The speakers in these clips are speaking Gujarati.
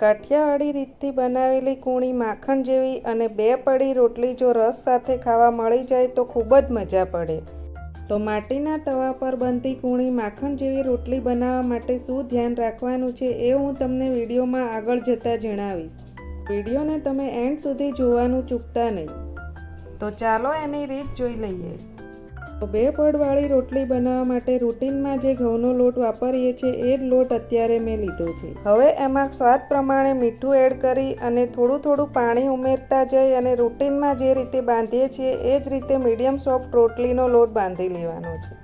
કાઠિયાવાડી રીતથી બનાવેલી કૂણી માખણ જેવી અને બે પડી રોટલી જો રસ સાથે ખાવા મળી જાય તો ખૂબ જ મજા પડે. તો માટીના તવા પર બનતી કૂણી માખણ જેવી રોટલી બનાવવા માટે શું ધ્યાન રાખવાનું છે એ હું તમને વિડીયોમાં આગળ જતાં જણાવીશ. વિડીયોને તમે એન્ડ સુધી જોવાનું ચૂકતા નહીં. તો ચાલો એની રીત જોઈ લઈએ. બે પડવાળી રોટલી બનાવવા માટે રૂટીનમાં જે ઘઉંનો લોટ વાપરીએ છીએ, એ જ લોટ અત્યારે મેં લીધો છે. હવે એમાં સ્વાદ પ્રમાણે મીઠું એડ કરી અને થોડું થોડું પાણી ઉમેરતા જઈ અને રૂટીનમાં જે રીતે બાંધીએ છીએ, એ જ રીતે મીડિયમ સોફ્ટ રોટલીનો લોટ બાંધી લેવાનો છે.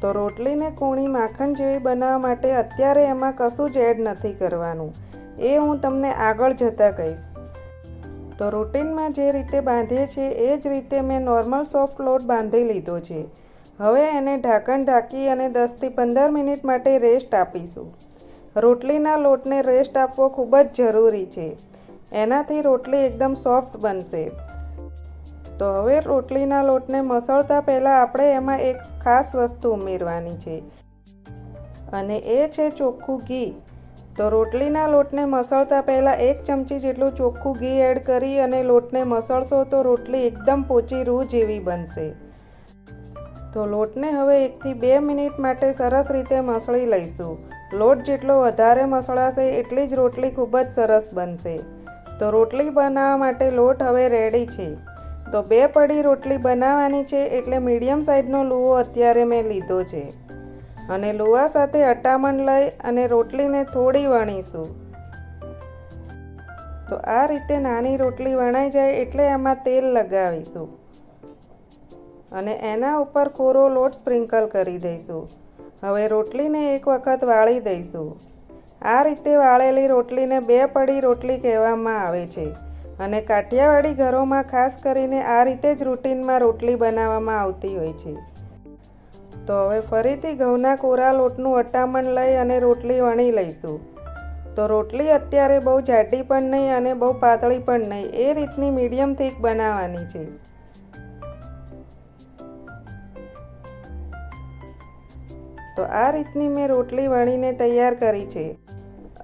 તો રોટલીને કોણી માખણ જેવી બનાવવા માટે અત્યારે એમાં કશું જ એડ નથી કરવાનું. એ હું તમને આગળ જતાં કહીશ. તો રૂટીનમાં જે રીતે બાંધીએ છીએ, એ જ રીતે મેં નોર્મલ સોફ્ટ લોટ બાંધી લીધો છે. હવે એને ઢાંકણ ઢાંકી અને દસથી પંદર મિનિટ માટે રેસ્ટ આપીશું. રોટલીના લોટને રેસ્ટ આપવો ખૂબ જ જરૂરી છે. એનાથી રોટલી એકદમ સોફ્ટ બનશે. તો હવે રોટલીના લોટને મસળતા પહેલાં આપણે એમાં એક ખાસ વસ્તુ ઉમેરવાની છે. અને એ છે ચોખ્ખું ઘી. તો રોટલીના લોટને મસળતા પહેલાં એક ચમચી જેટલું ચોખ્ખું ઘી એડ કરી અને લોટને મસળશો તો રોટલી એકદમ પોચી રૂ જેવી બનશે. તો લોટને હવે એકથી બે મિનિટ માટે સરસ રીતે મસળી લઈશું. લોટ જેટલો વધારે મસળાશે એટલી જ રોટલી ખૂબ જ સરસ બનશે. તો રોટલી બનાવવા માટે લોટ હવે રેડી છે. તો બે પડી રોટલી બનાવવાની છે એટલે મીડિયમ સાઇઝનો લુવો અત્યારે મેં લીધો છે. અને લોહા સાથે અટામણ લઈ અને રોટલીને થોડી વણીશું. તો આ રીતે નાની રોટલી વણાઈ જાય એટલે એમાં તેલ લગાવીશું. અને એના ઉપર કોરો લોટ સ્પ્રિંકલ કરી દઈશું. હવે રોટલીને એક વખત વાળી દઈશું. આ રીતે વાળેલી રોટલીને બે પડી રોટલી કહેવામાં આવે છે. અને કાઠિયાવાડી ઘરોમાં ખાસ કરીને આ રીતે જ રૂટીનમાં રોટલી બનાવવામાં આવતી હોય છે. તો હવે ફરીથી ઘઉંના કોરા લોટનું અટામણ લઈ અને રોટલી વણી લઈશું. તો રોટલી અત્યારે બહુ જાડી પણ નહીં અને બહુ પાતળી પણ નહીં, એ રીતની મીડિયમ થીક બનાવવાની છે. તો આ રીતની મેં રોટલી વણીને તૈયાર કરી છે.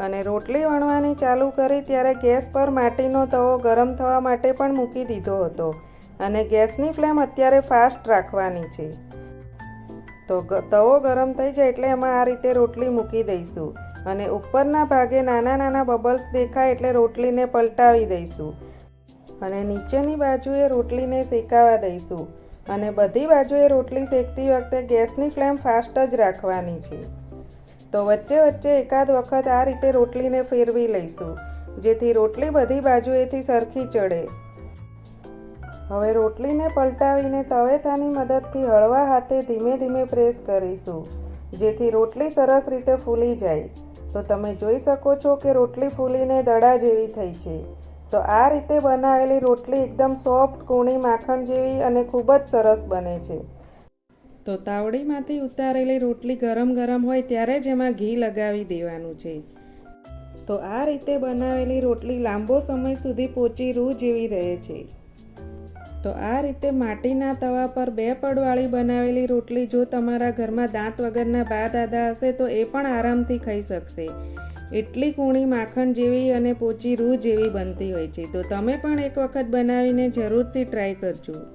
અને રોટલી વણવાની ચાલુ કરી ત્યારે ગેસ પર માટીનો તવો ગરમ થવા માટે પણ મૂકી દીધો હતો. અને ગેસની ફ્લેમ અત્યારે ફાસ્ટ રાખવાની છે. તો તવો ગરમ થઈ જાય એટલે એમાં આ રીતે રોટલી મૂકી દઈશું. અને ઉપરના ભાગે નાના નાના બબલ્સ દેખાય એટલે રોટલીને પલટાવી દઈશું. અને નીચેની બાજુએ રોટલીને શેકાવા દઈશું. અને બધી બાજુએ રોટલી શેકતી વખતે ગેસની ફ્લેમ ફાસ્ટ જ રાખવાની છે. તો વચ્ચે વચ્ચે એકાદ વખત આ રીતે રોટલીને ફેરવી લઈશું. જેથી રોટલી બધી બાજુએથી સરખી ચડે. હવે રોટલીને પલટાવીને તવેથાની મદદથી હળવા હાથે ધીમે ધીમે પ્રેસ કરીશું, જેથી રોટલી સરસ રીતે ફૂલી જાય. તો તમે જોઈ શકો છો કે રોટલી ફૂલીને દડા જેવી થઈ છે. તો આ રીતે બનાવેલી રોટલી એકદમ સોફ્ટ, કૂણી માખણ જેવી અને ખૂબ જ સરસ બને છે. તો તાવડીમાંથી ઉતારેલી રોટલી ગરમ ગરમ હોય ત્યારે જ એમાં ઘી લગાવી દેવાનું છે. તો આ રીતે બનાવેલી રોટલી લાંબો સમય સુધી પોચી રૂ જેવી રહે છે. તો આ રીતે માટીના તવા પર બે પડવાળી બનાવેલી રોટલી, જો તમારા ઘરમાં દાંત વગરના બા દાદા હશે તો એ પણ આરામથી ખાઈ શકશે. એટલી કૂણી માખણ જેવી અને પોચી રૂ જેવી બનતી હોય છે. તો તમે પણ એક વખત બનાવીને જરૂરથી ટ્રાય કરજો.